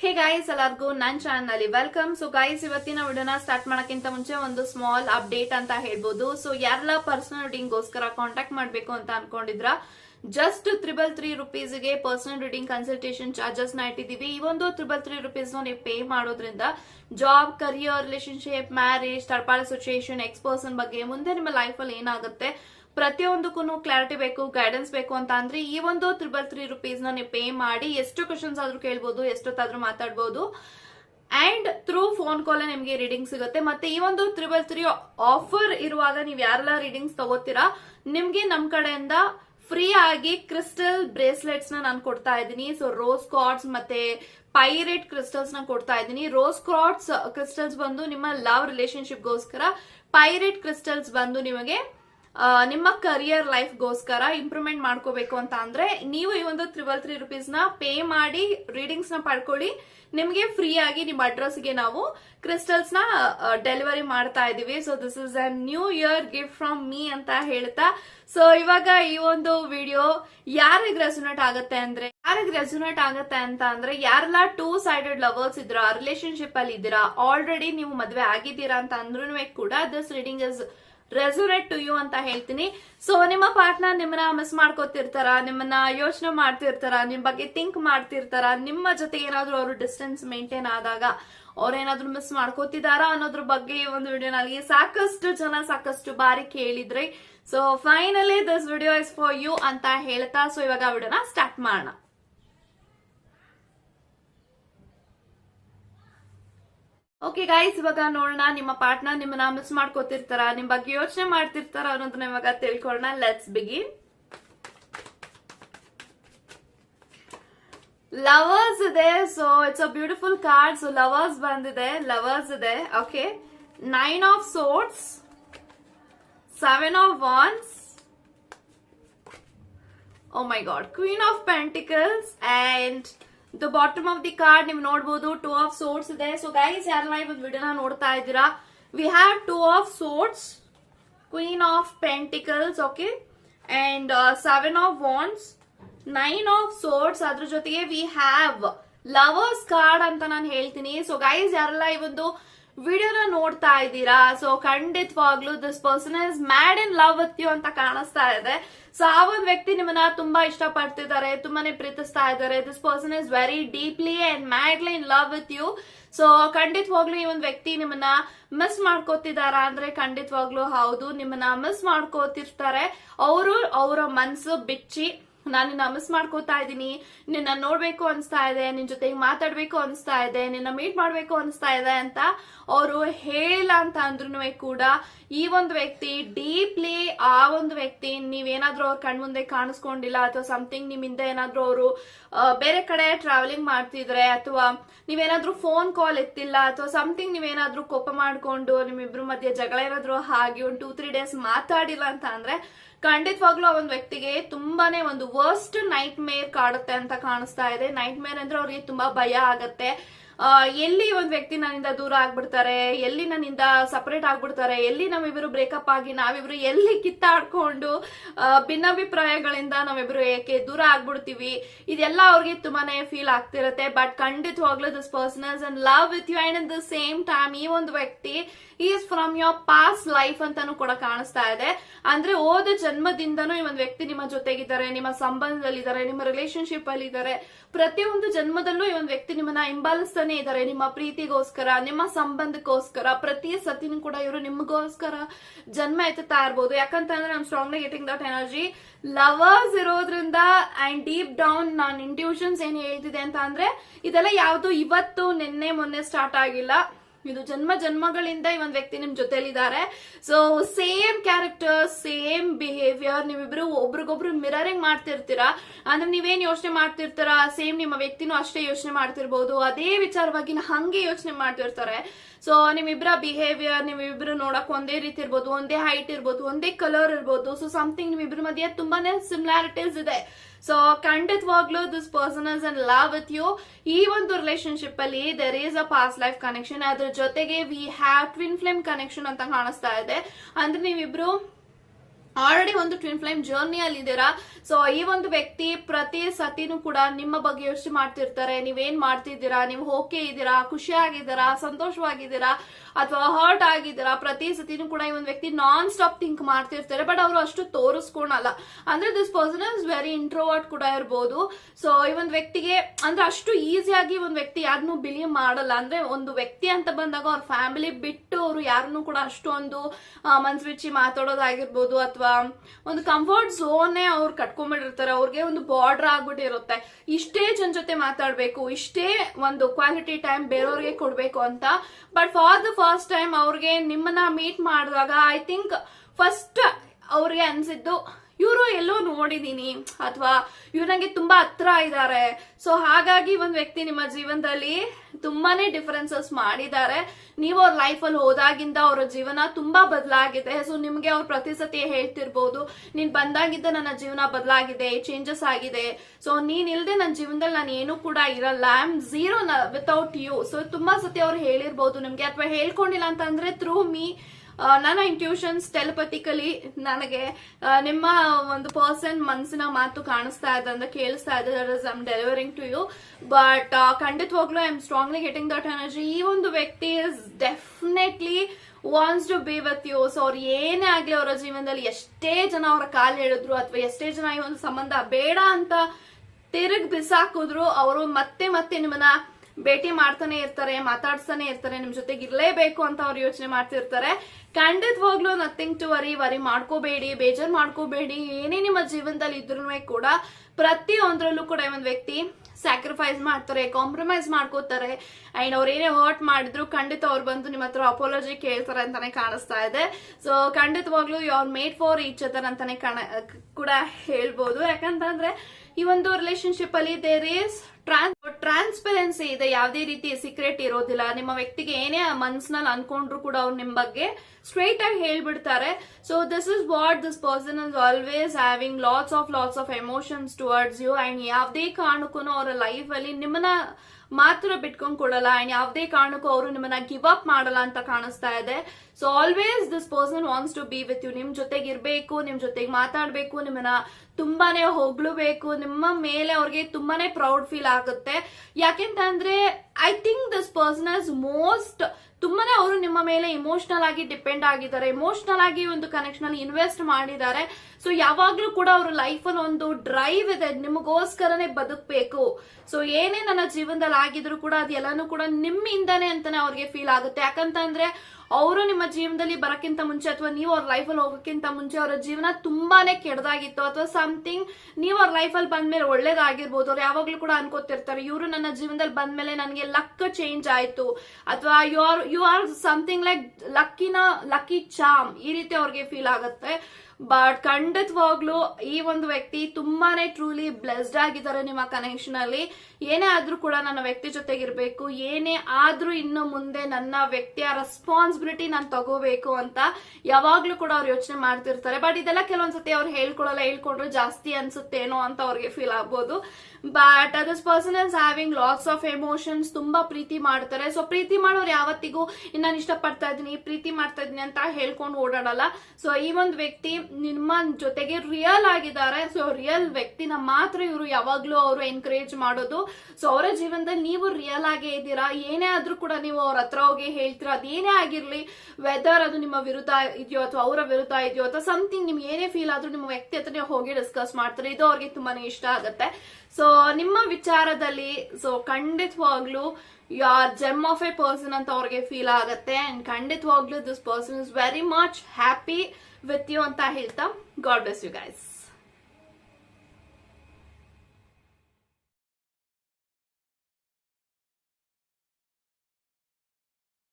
Hey guys ಎಲ್ಲರಿಗೂ ನನ್ನ channel ಅಲ್ಲಿ ವೆಲ್ಕಮ್ ಸೊ ಗೈಸ್ ಇವತ್ತಿನ ವಿಡಿಯೋನ ಸ್ಟಾರ್ಟ್ ಮಾಡೋಕ್ಕಿಂತ ಮುಂಚೆ ಒಂದು ಸ್ಮಾಲ್ ಅಪ್ಡೇಟ್ ಅಂತ ಹೇಳ್ಬೋದು. ಸೊ ಯಾರೆಲ್ಲ ಪರ್ಸನಲ್ ರೀಡಿಂಗ್ಗೋಸ್ಕರ ಕಾಂಟ್ಯಾಕ್ಟ್ ಮಾಡಬೇಕು ಅಂತ ಅನ್ಕೊಂಡಿದ್ರ? ಜಸ್ಟ್ ತ್ರಿಬಲ್ ತ್ರೀ ರುಪೀಸ್ಗೆ ಪರ್ಸನಲ್ ರೀಡಿಂಗ್ ಕನ್ಸಲ್ಟೇಷನ್ ಚಾರ್ಜಸ್ನ ಇಟ್ಟಿದೀವಿ ಈ ಒಂದು ತ್ರಿಬಲ್ ತ್ರೀ ರುಪೀಸ್ ನೀವು ಪೇ ಮಾಡೋದ್ರಿಂದ ಜಾಬ್ ಕರಿಯರ್ ರಿಲೇಶನ್ಶಿಪ್ ಮ್ಯಾರೇಜ್ ತರ್ಪಾಲ್ ಸಿಚುಯೇಷನ್ ಎಕ್ಸ್ ಪರ್ಸನ್ ಬಗ್ಗೆ ಮುಂದೆ ನಿಮ್ಮ ಲೈಫ್ ಅಲ್ಲಿ ಏನಾಗುತ್ತೆ? ಪ್ರತಿಯೊಂದಕ್ಕೂ ಕ್ಲಾರಿಟಿ ಬೇಕು ಗೈಡೆನ್ಸ್ ಬೇಕು ಅಂತ ಅಂದ್ರೆ ಈ ಒಂದು ತ್ರಿಬಲ್ ತ್ರೀ ರುಪೀಸ್ನ ನೀವು ಪೇ ಮಾಡಿ ಎಷ್ಟು ಕ್ವಶನ್ಸ್ ಆದ್ರೂ ಕೇಳ್ಬೋದು, ಎಷ್ಟೊತ್ತಾದ್ರೂ ಮಾತಾಡ್ಬೋದು. ಅಂಡ್ ಥ್ರೂ ಫೋನ್ ಕಾಲ್ ನಿಮಗೆ ರೀಡಿಂಗ್ ಸಿಗುತ್ತೆ. ಮತ್ತೆ ಈ ಒಂದು ತ್ರಿಬಲ್ ತ್ರೀ ಆಫರ್ ಇರುವಾಗ ನೀವು ಯಾರೆಲ್ಲ ರೀಡಿಂಗ್ಸ್ ತಗೋತೀರಾ, ನಿಮ್ಗೆ ನಮ್ ಕಡೆಯಿಂದ ಫ್ರೀ ಆಗಿ ಕ್ರಿಸ್ಟಲ್ ಬ್ರೇಸ್ಲೆಟ್ಸ್ನ ನಾನು ಕೊಡ್ತಾ ಇದ್ದೀನಿ. ಸೊ ರೋಸ್ ಕಾರ್ಡ್ಸ್ ಮತ್ತೆ ಪೈರೇಟ್ ಕ್ರಿಸ್ಟಲ್ಸ್ನ ಕೊಡ್ತಾ ಇದ್ದೀನಿ. ರೋಸ್ ಕ್ರಾಡ್ಸ್ ಕ್ರಿಸ್ಟಲ್ಸ್ ಬಂದು ನಿಮ್ಮ ಲವ್ ರಿಲೇಶನ್ಶಿಪ್ ಗೋಸ್ಕರ ಪೈರೇಟ್ ಕ್ರಿಸ್ಟಲ್ಸ್ ಬಂದು ನಿಮಗೆ ನಿಮ್ಮ ಕರಿಯರ್ ಲೈಫ್ಗೋಸ್ಕರ ಇಂಪ್ರೂವ್ಮೆಂಟ್ ಮಾಡ್ಕೋಬೇಕು ಅಂತ ಅಂದ್ರೆ ನೀವು ಈ ಒಂದು ತ್ರಿಬಲ್ ತ್ರೀ ರುಪೀಸ್ನ ಪೇ ಮಾಡಿ ರೀಡಿಂಗ್ಸ್ನ ಪಡ್ಕೊಳ್ಳಿ. ನಿಮಗೆ ಫ್ರೀ ಆಗಿ ನಿಮ್ಮ ಅಡ್ರೆಸ್ಗೆ ನಾವು ಕ್ರಿಸ್ಟಲ್ಸ್ನ ಡೆಲಿವರಿ ಮಾಡ್ತಾ ಇದೀವಿ so this is a new year gift from me ಅಂತ ಹೇಳ್ತಾ. ಸೊ ಇವಾಗ ಈ ಒಂದು ವಿಡಿಯೋ ಯಾರಿಗೆ ರೆಸೊನೇಟ್ ಆಗುತ್ತೆ ಅಂದ್ರೆ, ಯಾರಿಗೆ ರೆಸೊನೇಟ್ ಆಗುತ್ತೆ ಅಂತ ಅಂದ್ರೆ ಯಾರೆಲ್ಲ ಟೂ ಸೈಡೆಡ್ ಲವರ್ಸ್ ಇದ್ರ ರಿಲೇಶನ್ಶಿಪ್ ಅಲ್ಲಿ ಇದ್ದೀರಾ ಆಲ್ರೆಡಿ ನೀವು ಮದುವೆ ಆಗಿದ್ದೀರಾ ಅಂತ ಅಂದ್ರೂ ಕೂಡ this reading is resonate to you ಅಂತ ಹೇಳ್ತೀನಿ. ಸೊ ನಿಮ್ಮ ಪಾರ್ಟ್ನರ್ ನಿಮ್ಮನ್ನ ಮಿಸ್ ಮಾಡ್ಕೋತಿರ್ತಾರ, ನಿಮ್ಮನ್ನ ಯೋಚನೆ ಮಾಡ್ತಿರ್ತಾರ, ನಿಮ್ ಬಗ್ಗೆ ಥಿಂಕ್ ಮಾಡ್ತಿರ್ತಾರ, ನಿಮ್ಮ ಜೊತೆ ಏನಾದ್ರೂ ಅವರು ಡಿಸ್ಟೆನ್ಸ್ ಮೇಂಟೈನ್ ಆದಾಗ ಅವ್ರೇನಾದ್ರೂ ಮಿಸ್ ಮಾಡ್ಕೋತಿದಾರಾ ಅನ್ನೋದ್ರ ಬಗ್ಗೆ ಈ ಒಂದು ವಿಡಿಯೋನಲ್ಲಿ ಸಾಕಷ್ಟು ಜನ ಸಾಕಷ್ಟು ಬಾರಿ ಕೇಳಿದ್ರಿ. So finally this video is for you ಅಂತ ಹೇಳ್ತಾ ಸೊ ಇವಾಗ ವಿಡಿಯೋನ ಸ್ಟಾರ್ಟ್ ಮಾಡೋಣ. ಓಕೆ ಗಾಯ್ಸ್ ಇವಾಗ ನೋಡೋಣ, ನಿಮ್ಮ ಪಾರ್ಟ್ನರ್ ನಿಮ್ಮನ್ನ ಮಿಸ್ ಮಾಡ್ಕೋತಿರ್ತಾರ, ನಿಮ್ ಬಗ್ಗೆ ಯೋಚನೆ ಮಾಡ್ತಿರ್ತಾರ ಅನ್ನೋದನ್ನ ಇವಾಗ ತಿಳ್ಕೊಳ್ಳೋಣ. ಲೆಟ್ಸ್ ಬಿಗಿನ್ ಲವರ್ಸ್ ಇದೆ so it's a beautiful card so lovers ಬಂದಿದೆ ಲವರ್ಸ್ ಇದೆ okay nine of swords seven of wands oh my god queen of pentacles and the bottom of the card ನೀವು ನೋಡಬಹುದು ಟೂ ಆಫ್ ಸೋರ್ಟ್ಸ್ ಇದೆ. So guys ಯಾರೆಲ್ಲ ಇವತ್ತು ವಿಡಿಯೋನ ನೋಡ್ತಾ ಇದ್ದೀರಾ? We have two of swords queen of pentacles okay and seven of wands nine of swords ಅದ್ರ ಜೊತೆಗೆ ವಿ ಹ್ಯಾವ್ ಲವರ್ಸ್ ಕಾರ್ಡ್ ಅಂತ ನಾನು ಹೇಳ್ತೀನಿ. ಸೊ ಗೈಸ್ ಯಾರೆಲ್ಲ ಈ ಒಂದು ವಿಡಿಯೋನ ನೋಡ್ತಾ ಇದ್ದೀರಾ? ಸೊ ಖಂಡಿತವಾಗ್ಲೂ this person is mad in love with you ಅಂತ ಕಾಣಿಸ್ತಾ ಇದೆ. ಸೊ ಆ ಒಂದು ವ್ಯಕ್ತಿ ನಿಮ್ಮನ್ನ ತುಂಬಾ ಇಷ್ಟಪಡ್ತಿದ್ದಾರೆ, ತುಂಬಾನೇ ಪ್ರೀತಿಸ್ತಾ ಇದ್ದಾರೆ. This person is very deeply and madly in love with you so ಖಂಡಿತವಾಗ್ಲೂ ಈ ಒಂದು ವ್ಯಕ್ತಿ ನಿಮ್ಮನ್ನ ಮಿಸ್ ಮಾಡ್ಕೋತಿದಾರ ಅಂದ್ರೆ ಖಂಡಿತವಾಗ್ಲೂ ಹೌದು, ನಿಮ್ಮನ್ನ ಮಿಸ್ ಮಾಡ್ಕೋತಿರ್ತಾರೆ. ಅವರು ಅವರ ಮನ್ಸು ಬಿಚ್ಚಿ ನಾನು ನಿನ್ನ ಮಿಸ್ ಮಾಡ್ಕೋತಾ ಇದ್ದೀನಿ. ನಿನ್ನ ನೋಡ್ಬೇಕು ಅನಿಸ್ತಾ ಇದೆ ನಿನ್ನ ಜೊತೆಗೆ ಮಾತಾಡ್ಬೇಕು ಅನಿಸ್ತಾ ಇದೆ, ನಿನ್ನ ಮೀಟ್ ಮಾಡ್ಬೇಕು ಅನಿಸ್ತಾ ಇದೆ ಅಂತ ಅವರು ಹೇಳಿಲ್ಲ ಅಂತ ಅಂದ್ರೂ ಕೂಡ ಈ ಒಂದು ವ್ಯಕ್ತಿ ಡೀಪ್ಲಿ ಆ ಒಂದು ವ್ಯಕ್ತಿ ನೀವೇನಾದ್ರೂ ಅವ್ರ ಕಣ್ಮುಂದೆ ಕಾಣಿಸ್ಕೊಂಡಿಲ್ಲ ಅಥವಾ ಸಮಥಿಂಗ್ ನಿಮ್ಮಿಂದ ಏನಾದ್ರೂ ಅವರು ಬೇರೆ ಕಡೆ ಟ್ರಾವೆಲಿಂಗ್ ಮಾಡ್ತಿದ್ರೆ ಅಥವಾ ನೀವೇನಾದ್ರೂ ಫೋನ್ ಕಾಲ್ ಎತ್ತಿಲ್ಲ ಅಥವಾ ಸಮಥಿಂಗ್ ನೀವೇನಾದ್ರೂ ಕೋಪ ಮಾಡ್ಕೊಂಡು ನಿಮ್ಮಿಬ್ರು ಮಧ್ಯೆ ಜಗಳ ಏನಾದ್ರೂ ಹಾಗೆ ಒಂದು ಟೂ ತ್ರೀ ಡೇಸ್ ಮಾತಾಡಿಲ್ಲ ಅಂತ ಅಂದ್ರೆ ಖಂಡಿತವಾಗ್ಲೂ ಆ ಒಂದು ವ್ಯಕ್ತಿಗೆ ತುಂಬಾನೇ ಒಂದು ವರ್ಸ್ಟ್ ನೈಟ್ ಮೇರ್ ಕಾಡುತ್ತೆ ಅಂತ ಕಾಣಿಸ್ತಾ ಇದೆ. ನೈಟ್ ಮೇರ್ ಅಂದ್ರೆ ಅವ್ರಿಗೆ ತುಂಬಾ ಭಯ ಆಗತ್ತೆ. ಎಲ್ಲಿ ಒಂದ್ ವ್ಯಕ್ತಿ ನನ್ನಿಂದ ದೂರ ಆಗ್ಬಿಡ್ತಾರೆ, ಎಲ್ಲಿ ನನ್ನಿಂದ ಸಪರೇಟ್ ಆಗ್ಬಿಡ್ತಾರೆ, ಎಲ್ಲಿ ನಾವಿಬ್ರು ಬ್ರೇಕಪ್ ಆಗಿ ನಾವಿಬ್ರು ಎಲ್ಲಿ ಕಿತ್ತಾಡ್ಕೊಂಡು ಭಿನ್ನಾಭಿಪ್ರಾಯಗಳಿಂದ ನಾವಿಬ್ರು ಏಕೆ ದೂರ ಆಗ್ಬಿಡ್ತೀವಿ, ಇದೆಲ್ಲ ಅವ್ರಿಗೆ ತುಂಬಾನೇ ಫೀಲ್ ಆಗ್ತಿರತ್ತೆ. ಬಟ್ ಖಂಡಿತವಾಗ್ಲೂ this person is and love with you and in the same time ಈ ಒಂದು ವ್ಯಕ್ತಿ is from your past life ಅಂತಾನು ಕೂಡ ಕಾಣಿಸ್ತಾ ಇದೆ. ಅಂದ್ರೆ ಓದ ಜನ್ಮದಿಂದನೂ ಈ ಒಂದು ವ್ಯಕ್ತಿ ನಿಮ್ಮ ಜೊತೆಗಿದ್ದಾರೆ, ನಿಮ್ಮ ಸಂಬಂಧದಲ್ಲಿದ್ದಾರೆ, ನಿಮ್ಮ ರಿಲೇಶನ್ಶಿಪ್ ಅಲ್ಲಿ ಇದ್ದಾರೆ ಪ್ರತಿಯೊಂದು ಜನ್ಮದಲ್ಲೂ ಈ ಒಂದು ವ್ಯಕ್ತಿ ನಿಮ್ಮನ್ನ ಹಿಂಬಾಲಿಸ್ತಾನೆ ಇದ್ದಾರೆ. ನಿಮ್ಮ ಪ್ರೀತಿಗೋಸ್ಕರ, ನಿಮ್ಮ ಸಂಬಂಧಕ್ಕೋಸ್ಕರ, ಪ್ರತಿ ಸತಿನೂ ಕೂಡ ಇವರು ನಿಮಗೋಸ್ಕರ ಜನ್ಮ ಎತ್ತುತ್ತಾ ಇರ್ಬೋದು. ಯಾಕಂತಂದ್ರೆ I'm strongly getting that energy lovers ಇರೋದ್ರಿಂದ ಅಂಡ್ ಡೀಪ್ ಡೌನ್ ನಾನ್ ಇಂಟ್ಯೂಷನ್ಸ್ ಏನ್ ಹೇಳ್ತಿದೆ ಅಂತ ಅಂದ್ರೆ, ಇದೆಲ್ಲ ಯಾವ್ದು ಇವತ್ತು, ನಿನ್ನೆ, ಮೊನ್ನೆ ಸ್ಟಾರ್ಟ್ ಆಗಿಲ್ಲ. ಇದು ಜನ್ಮ ಜನ್ಮಗಳಿಂದ ಈ ಒಂದು ವ್ಯಕ್ತಿ ನಿಮ್ ಜೊತೆಲಿದ್ದಾರೆ. So same character same behaviour ನೀವಿಬ್ರು ಒಬ್ರಿಗೊಬ್ರು ಮಿರರಿಂಗ್ ಮಾಡ್ತಿರ್ತೀರಾ? ಅಂದ್ರೆ ನೀವೇನ್ ಯೋಚನೆ ಮಾಡ್ತಿರ್ತೀರಾ? ಸೇಮ್ ನಿಮ್ಮ ವ್ಯಕ್ತಿನೂ ಅಷ್ಟೇ ಯೋಚನೆ ಮಾಡ್ತಿರ್ಬೋದು. ಅದೇ ವಿಚಾರವಾಗಿ ಹಂಗೆ ಯೋಚನೆ ಮಾಡ್ತಿರ್ತಾರೆ. ಸೊ ನಿಮ್ಮಿಬ್ಬರ ಬಿಹೇವಿಯರ್ ನಿಮ್ಮಿಬ್ರು ನೋಡಕ್ ಒಂದೇ ರೀತಿ ಇರ್ಬೋದು, ಒಂದೇ ಹೈಟ್ ಇರ್ಬೋದು, ಒಂದೇ ಕಲರ್ ಇರ್ಬೋದು. ಸೊ ಸಮಥಿಂಗ್ ನಿಮ್ಮಿಬ್ರ ಮಧ್ಯೆ ತುಂಬಾನೇ ಸಿಮಿಲಾರಿಟೀಸ್ ಇದೆ. ಸೊ ಖಂಡಿತವಾಗ್ಲೂ this person is in love with you ಈ ಒಂದು ರಿಲೇಶನ್ಶಿಪ್ ಅಲ್ಲಿ there is a past life connection ಅದ್ರ ಜೊತೆಗೆ we have twin flame connection ಅಂತ ಕಾಣಿಸ್ತಾ ಇದೆ. ಅಂದ್ರೆ ನೀವಿಬ್ರು ಆಲ್ರೆಡಿ ಒಂದು ಟ್ವಿನ್ ಫ್ಲೈಮ್ ಜರ್ನಿಯಲ್ಲಿ ಇದ್ದೀರಾ? ಸೊ ಈ ಒಂದು ವ್ಯಕ್ತಿ ಪ್ರತಿ ಸತಿನೂ ಕೂಡ ನಿಮ್ಮ ಬಗ್ಗೆ ಯೋಚನೆ ಮಾಡ್ತಿರ್ತಾರೆ. ನೀವೇನ್ ಮಾಡ್ತಿದ್ದೀರಾ? ನೀವು ಓಕೆ ಇದ್ದೀರಾ? ಖುಷಿ ಆಗಿದ್ದೀರಾ ಸಂತೋಷವಾಗಿದ್ದೀರಾ? ಅಥವಾ ಹರ್ಟ್ ಆಗಿದ್ದೀರಾ? ಪ್ರತಿ ಸತಿನೂ ಕೂಡ ಈ ಒಂದು ವ್ಯಕ್ತಿ ನಾನ್ ಸ್ಟಾಪ್ ಥಿಂಕ್ ಮಾಡ್ತಿರ್ತಾರೆ. ಬಟ್ ಅವರು ಅಷ್ಟು ತೋರಿಸ್ಕೊಳಲ್ಲ. ಅಂದ್ರೆ this person is very introvert ಕೂಡ ಇರ್ಬೋದು. ಸೊ ಈ ಒಂದು ವ್ಯಕ್ತಿಗೆ ಅಂದ್ರೆ ಅಷ್ಟು ಈಸಿಯಾಗಿ ಒಂದು ವ್ಯಕ್ತಿ ಯಾರನ್ನೂ ಬಿಲೀವ್ ಮಾಡಲ್ಲ. ಅಂದ್ರೆ ಒಂದು ವ್ಯಕ್ತಿ ಅಂತ ಬಂದಾಗ ಅವ್ರ ಫ್ಯಾಮಿಲಿ ಬಿಟ್ಟು ಅವರು ಯಾರನ್ನೂ ಕೂಡ ಅಷ್ಟೊಂದು ಮನ್ಸು ಬಿಚ್ಚಿ ಮಾತಾಡೋದಾಗಿರ್ಬೋದು ಅಥವಾ ಒಂದು ಕಂಫರ್ಟ್ ಝೋನೇ ಅವ್ರು ಕಟ್ಕೊಂಡ್ಬಿಟ್ಟಿರ್ತಾರೆ ಅವ್ರಿಗೆ ಒಂದು ಬಾರ್ಡರ್ ಆಗ್ಬಿಟ್ಟಿರುತ್ತೆ. ಇಷ್ಟೇ ಜನ ಜೊತೆ ಮಾತಾಡಬೇಕು, ಇಷ್ಟೇ ಒಂದು ಕ್ವಾಲಿಟಿ ಟೈಮ್ ಬೇರೆಯವ್ರಿಗೆ ಕೊಡಬೇಕು ಅಂತ. But for the first time ಅವ್ರಿಗೆ ನಿಮ್ಮನ್ನ ಮೀಟ್ ಮಾಡಿದಾಗ ಐ ಥಿಂಕ್ ಫಸ್ಟ್ ಅವ್ರಿಗೆ ಅನ್ಸಿದ್ದು ಇವರು ಎಲ್ಲೋ ನೋಡಿದೀನಿ. ಅಥವಾ ಇವ್ರು ನಂಗೆ ತುಂಬಾ ಹತ್ರ ಇದ್ದಾರೆ ಸೊ ಹಾಗಾಗಿ ಒಂದು ವ್ಯಕ್ತಿ ನಿಮ್ಮ ಜೀವನದಲ್ಲಿ ತುಂಬಾನೇ ಡಿಫರೆನ್ಸಸ್ ಮಾಡಿದ್ದಾರೆ. ನೀವು ಅವ್ರ ಲೈಫಲ್ಲಿ ಹೋದಾಗಿಂದ ಅವರ ಜೀವನ ತುಂಬಾ ಬದಲಾಗಿದೆ. ಸೊ ನಿಮ್ಗೆ ಅವ್ರು ಪ್ರತಿ ಸತಿ ಹೇಳ್ತಿರ್ಬೋದು, ನೀನ್ ಬಂದಾಗಿದ್ದ ನನ್ನ ಜೀವನ ಬದಲಾಗಿದೆ ಚೇಂಜಸ್ ಆಗಿದೆ. ಸೊ ನೀನ್ ಇಲ್ದೆ ನನ್ನ ಜೀವನದಲ್ಲಿ ನಾನು ಏನು ಕೂಡ ಇರಲ್ಲ. I am zero without you so ತುಂಬಾ ಸತಿ ಅವ್ರು ಹೇಳಿರ್ಬೋದು ನಿಮ್ಗೆ, ಅಥವಾ ಹೇಳ್ಕೊಂಡಿಲ್ಲ ಅಂತಂದ್ರೆ ಥ್ರೂ ಮೀ ನನ್ನ ಇಂಟ್ಯೂಷನ್ಸ್ ಟೆಲಿಪತಿಕಲಿ ನನಗೆ ನಿಮ್ಮ ಒಂದು ಪರ್ಸನ್ ಮನಸ್ಸಿನ ಮಾತು ಕಾಣಿಸ್ತಾ ಇದೆ ಅಂದ್ರೆ ಕೇಳಿಸ್ತಾ ಇದೆ that is I'm delivering to you but ಖಂಡಿತವಾಗ್ಲೂ I am strongly getting that energy ಈ ಒಂದು ವ್ಯಕ್ತಿ is definitely wants to be with you so ಅವ್ರು ಏನೇ ಆಗಲಿ ಅವರ ಜೀವನದಲ್ಲಿ ಎಷ್ಟೇ ಜನ ಅವರ ಕಾಲು ಹೇಳಿದ್ರು ಅಥವಾ ಎಷ್ಟೇ ಜನ ಈ ಒಂದು ಸಂಬಂಧ ಬೇಡ ಅಂತ ತಿರುಗ್ ಬಿಸಾಕಿದ್ರು, ಅವರು ಮತ್ತೆ ಮತ್ತೆ ನಿಮ್ಮನ್ನ ಭೇಟಿ ಮಾಡ್ತಾನೆ ಇರ್ತಾರೆ ಮಾತಾಡ್ತಾನೆ ಇರ್ತಾರೆ, ನಿಮ್ ಜೊತೆಗೆ ಇರ್ಲೇಬೇಕು ಅಂತ ಅವ್ರು ಯೋಚನೆ ಮಾಡ್ತಿರ್ತಾರೆ. ಖಂಡಿತವಾಗ್ಲೂ ನಥಿಂಗ್ ಟು ವರಿ ವರಿ ಮಾಡ್ಕೋಬೇಡಿ, ಬೇಜಾರ್ ಮಾಡ್ಕೋಬೇಡಿ. ಏನೇ ನಿಮ್ಮ ಜೀವನದಲ್ಲಿ ಇದ್ರೂ ಕೂಡ ಪ್ರತಿಯೊಂದರಲ್ಲೂ ಕೂಡ ಈ ಒಂದು ವ್ಯಕ್ತಿ ಸ್ಯಾಕ್ರಿಫೈಸ್ ಮಾಡ್ತಾರೆ ಕಾಂಪ್ರಮೈಸ್ ಮಾಡ್ಕೋತಾರೆ. ಅಂಡ್ ಅವ್ರು ಏನೇ ಹರ್ಟ್ ಮಾಡಿದ್ರು ಖಂಡಿತ ಅವ್ರು ಬಂದು ನಿಮ್ಮ ಹತ್ರ ಅಪೋಲಜಿ ಕೇಳ್ತಾರೆ ಅಂತಾನೆ ಕಾಣಿಸ್ತಾ ಇದೆ. ಸೊ ಖಂಡಿತವಾಗ್ಲೂ you are made for each other ಅಂತಾನೆ ಕಾಣ, ಕೂಡ ಹೇಳ್ಬೋದು. ಯಾಕಂತಂದ್ರೆ ಈ ಒಂದು ರಿಲೇಶನ್ಶಿಪ್ ಅಲ್ಲಿ ದೇರ್ ಈಸ್ ಟ್ರಾನ್ಸ್ ಟ್ರಾನ್ಸ್ಪರೆನ್ಸಿ ಇದೆ, ಯಾವುದೇ ರೀತಿ ಸೀಕ್ರೆಟ್ ಇರೋದಿಲ್ಲ. ನಿಮ್ಮ ವ್ಯಕ್ತಿಗೆ ಏನೇ ಮನ್ಸ್ನಲ್ಲಿ ಅನ್ಕೊಂಡ್ರು ಕೂಡ ಅವ್ರು ನಿಮ್ ಬಗ್ಗೆ ಸ್ಟ್ರೈಟ್ ಆಗಿ ಹೇಳ್ಬಿಡ್ತಾರೆ. So this is what this person is always having lots of lots of emotions towards you and ಯಾವುದೇ ಕಾರಣಕ್ಕೂ ಅವರ ಲೈಫ್ ಅಲ್ಲಿ ನಿಮ್ಮನ್ನ ಮಾತ್ರ ಬಿಟ್ಕೊಂಡ್ ಕೊಡಲ್ಲ ಅಂಡ್ ಯಾವುದೇ ಕಾರಣಕ್ಕೂ ಅವರು ನಿಮ್ಮನ್ನ ಗಿವ್ ಅಪ್ ಮಾಡಲ್ಲ ಅಂತ ಕಾಣಿಸ್ತಾ ಇದೆ. So always this person wants to be with you ನಿಮ್ ಜೊತೆಗೆ ಇರಬೇಕು, ನಿಮ್ ಜೊತೆಗೆ ಮಾತಾಡಬೇಕು, ನಿಮ್ಮನ್ನ ತುಂಬಾನೇ ಹೊಗಳಬೇಕು. ನಿಮ್ಮ ಮೇಲೆ ಅವ್ರಿಗೆ ತುಂಬಾನೇ ಪ್ರೌಡ್ ಫೀಲ್ ಆಗುತ್ತೆ. ಯಾಕೆಂತಂದ್ರೆ I think this person is most ತುಂಬಾನೇ ಅವರು ನಿಮ್ಮ ಮೇಲೆ ಇಮೋಷನಲ್ ಆಗಿ ಡಿಪೆಂಡ್ ಆಗಿದ್ದಾರೆ. ಇಮೋಷನಲ್ ಆಗಿ ಒಂದು ಕನೆಕ್ಷನ್ ಅಲ್ಲಿ ಇನ್ವೆಸ್ಟ್ ಮಾಡಿದ್ದಾರೆ. ಸೊ ಯಾವಾಗ್ಲೂ ಕೂಡ ಅವ್ರ ಲೈಫ್ ಅಲ್ಲಿ ಒಂದು ಡ್ರೈವ್ ಇದೆ. ನಿಮಗೋಸ್ಕರನೇ ಬದುಕಬೇಕು. ಸೊ ಏನೇ ನನ್ನ ಜೀವನದಲ್ಲಿ ಆಗಿದ್ರು ಕೂಡ ಅದೆಲ್ಲಾನು ಕೂಡ ನಿಮ್ಮಿಂದಾನೆ ಅಂತಾನೆ ಅವ್ರಿಗೆ ಫೀಲ್ ಆಗುತ್ತೆ. ಯಾಕಂತಂದ್ರೆ ಅವರು ನಿಮ್ಮ ಜೀವನದಲ್ಲಿ ಬರಕ್ಕಿಂತ ಮುಂಚೆ ಅಥವಾ ನೀವು ಅವ್ರ ಲೈಫಲ್ಲಿ ಹೋಗೋಕ್ಕಿಂತ ಮುಂಚೆ ಅವರ ಜೀವನ ತುಂಬಾನೇ ಕೆಡದಾಗಿತ್ತು ಅಥವಾ ಸಮಥಿಂಗ್ ನೀವು ಅವ್ರ ಲೈಫಲ್ಲಿ ಬಂದ್ಮೇಲೆ ಒಳ್ಳೇದಾಗಿರ್ಬೋದು. ಅವ್ರು ಯಾವಾಗ್ಲೂ ಕೂಡ ಅನ್ಕೋತಿರ್ತಾರೆ, ಇವರು ನನ್ನ ಜೀವನದಲ್ಲಿ ಬಂದ್ಮೇಲೆ ನನಗೆ ಲಕ್ ಚೇಂಜ್ ಆಯ್ತು. ಅಥವಾ you are you are something like ಲಕ್ಕಿನ lucky charm ಈ ರೀತಿ ಅವ್ರಿಗೆ ಫೀಲ್ ಆಗುತ್ತೆ. ಬಟ್ ಖಂಡಿತವಾಗ್ಲು ಈ ಒಂದು ವ್ಯಕ್ತಿ ತುಂಬಾನೇ ಟ್ರೂಲಿ ಬ್ಲೆಸ್ಡ್ ಆಗಿದ್ದಾರೆ ನಿಮ್ಮ ಕನೆಕ್ಷನ್ ಅಲ್ಲಿ. ಏನೇ ಆದ್ರೂ ಕೂಡ ನನ್ನ ವ್ಯಕ್ತಿ ಜೊತೆಗಿರ್ಬೇಕು, ಏನೇ ಆದ್ರೂ ಇನ್ನು ಮುಂದೆ ನನ್ನ ವ್ಯಕ್ತಿಯ ರೆಸ್ಪಾನ್ಸಿಬಿಲಿಟಿ ನಾನು ತಗೋಬೇಕು ಅಂತ ಯಾವಾಗ್ಲೂ ಕೂಡ ಅವ್ರು ಯೋಚನೆ ಮಾಡ್ತಿರ್ತಾರೆ. ಬಟ್ ಇದೆಲ್ಲ ಕೆಲವೊಂದ್ಸತಿ ಅವ್ರು ಹೇಳ್ಕೊಳಲ್ಲ ಹೇಳ್ಕೊಂಡ್ರೆ ಜಾಸ್ತಿ ಅನ್ಸುತ್ತೇನೋ ಅಂತ ಅವ್ರಿಗೆ ಫೀಲ್ ಆಗ್ಬೋದು. But this person is having lots of emotions ತುಂಬಾ ಪ್ರೀತಿ ಮಾಡ್ತಾರೆ. ಸೊ ಪ್ರೀತಿ ಮಾಡೋರು ಯಾವತ್ತಿಗೂ ನಾನು ಇಷ್ಟಪಡ್ತಾ ಇದ್ದೀನಿ, ಪ್ರೀತಿ ಮಾಡ್ತಾ ಇದ್ದೀನಿ ಅಂತ ಹೇಳ್ಕೊಂಡು ಓಡಾಡಲ್ಲ. ಸೊ ಈ ಒಂದು ವ್ಯಕ್ತಿ ನಿಮ್ಮ ಜೊತೆಗೆ ರಿಯಲ್ ಆಗಿದ್ದಾರೆ. ಸೊ ರಿಯಲ್ ವ್ಯಕ್ತಿನ ಮಾತ್ರ ಇವರು ಯಾವಾಗ್ಲೂ ಅವರು ಎನ್ಕರೇಜ್ ಮಾಡೋದು. ಸೊ ಅವರ ಜೀವನದಲ್ಲಿ ನೀವು ರಿಯಲ್ ಆಗೇ ಇದ್ದೀರಾ? ಏನೇ ಆದ್ರೂ ಕೂಡ ನೀವು ಅವ್ರ ಹತ್ರ ಹೋಗಿ ಹೇಳ್ತೀರಾ? ಅದೇನೇ ಆಗಿರ್ಲಿ ವೆದರ್ ಅದು ನಿಮ್ಮ ವಿರುದ್ಧ ಇದೆಯೋ ಅಥವಾ ಅವರ ವಿರುದ್ಧ ಇದೆಯೋ ಅಥವಾ ಸಮಥಿಂಗ್ ನಿಮ್ಗೆ ಏನೇ ಫೀಲ್ ಆದ್ರೂ ನಿಮ್ಮ ವ್ಯಕ್ತಿ ಹತ್ರನೇ ಹೋಗಿ ಡಿಸ್ಕಸ್ ಮಾಡ್ತಾರೆ. ಇದು ಅವ್ರಿಗೆ ತುಂಬಾನೇ ಇಷ್ಟ ಆಗುತ್ತೆ. ಸೊ ನಿಮ್ಮ ವಿಚಾರದಲ್ಲಿ ಸೊ ಖಂಡಿತವಾಗ್ಲೂ ಯಾರ್ ಜೆಮ್ ಆಫ್ ಎ ಪರ್ಸನ್ ಅಂತ ಅವ್ರಿಗೆ ಫೀಲ್ ಆಗುತ್ತೆ. ಅಂಡ್ ಖಂಡಿತವಾಗ್ಲೂ this person is very much happy with you ಅಂತ ಹೇಳ್ತಾ. God bless you guys